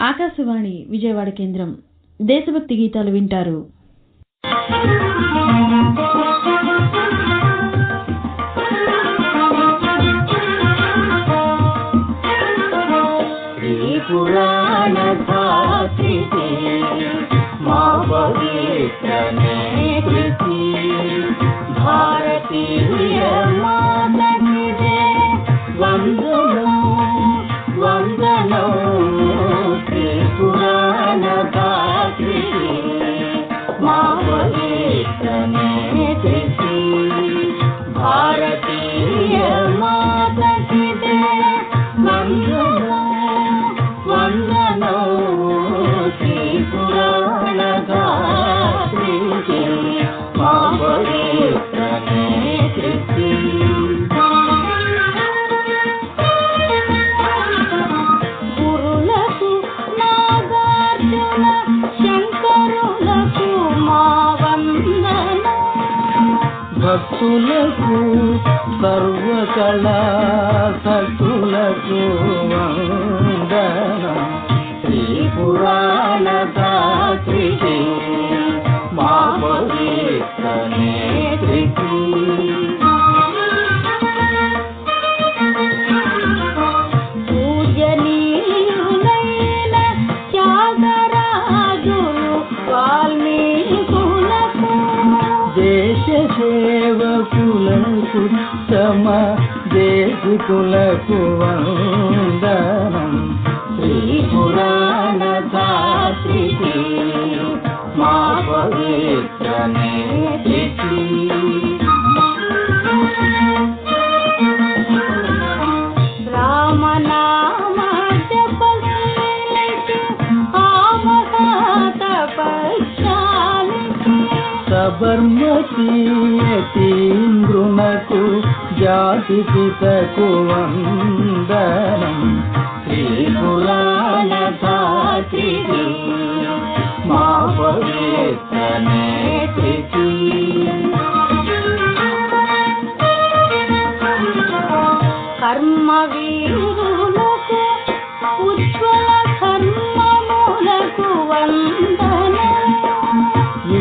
ఆకాశవాణి విజయవాడ కేంద్రం. దేశభక్తి గీతాలు వింటారు. పురాణ మా పవిత్ర భక్తులకు సర్వకళా సకులకు వందనం. శ్రీ దాత్రికి మా పవిత్ర నేత్రికి సేవకులకు తమ దేశకులకు వందనం. శ్రీ పురాణ దాత్రికి మా పవిత్ర నేత్రికి సబర్మతి జాతి పితకు వందనం. శ్రీ పురాణ మా కర్మ వీరులకు ఉజ్వల కర్మములకు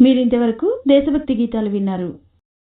మీరు ఇంతవరకు మీరింతవరకు దేశభక్తి గీతాలు విన్నారు.